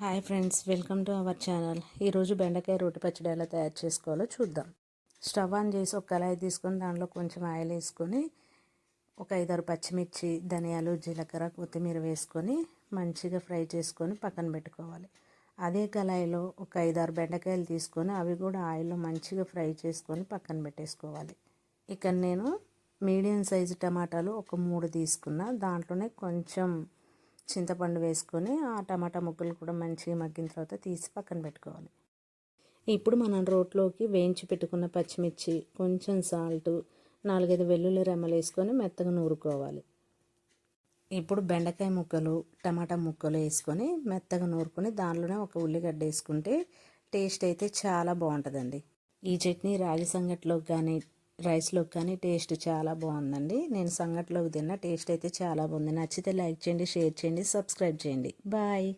Hi friends welcome to our channel. ఈరోజు బెండకాయ రోటి పచ్చడి ఎలా తయారు చేసుకోవాలో చూద్దాం. స్టవ్ ఆన్ చేసి ఒక కళాయి తీసుకొని దాంట్లో కొంచెం ఆయిల్ వేసుకొని ఒక ఐదారు పచ్చిమిర్చి ధనియాలు జీలకర్ర కొత్తిమీర వేసుకొని మంచిగా ఫ్రై చేసుకొని పక్కన పెట్టుకోవాలి. అదే కళాయిలో ఒక ఐదారు బెండకాయలు తీసుకొని అవి కూడా ఆయిల్లో మంచిగా ఫ్రై చేసుకొని పక్కన పెట్టేసుకోవాలి. ఇక్కడ నేను మీడియం సైజు టమాటాలు ఒక మూడు తీసుకున్న. దాంట్లోనే కొంచెం చింతపండు వేసుకొని ఆ టమాటా ముక్కలు కూడా మంచిగా మగ్గిన తర్వాత తీసి పక్కన పెట్టుకోవాలి. ఇప్పుడు మనం రోట్లోకి వేయించి పెట్టుకున్న పచ్చిమిర్చి కొంచెం సాల్ట్ నాలుగైదు వెల్లుల్లి రెమ్మలు వేసుకొని మెత్తగా నూరుకోవాలి. ఇప్పుడు బెండకాయ ముక్కలు టమాటా ముక్కలు వేసుకొని మెత్తగా నూరుకొని దానిలోనే ఒక ఉల్లిగడ్డ వేసుకుంటే టేస్ట్ అయితే చాలా బాగుంటుందండి. ఈ చట్నీ రాగి సంగట్లోకి కానీ రైస్లో కానీ టేస్ట్ చాలా బాగుందండి. నేను సంగట్లోకి తిన్న టేస్ట్ అయితే చాలా బాగుంది. నచ్చితే లైక్ చేయండి షేర్ చేయండి సబ్స్క్రైబ్ చేయండి. బాయ్.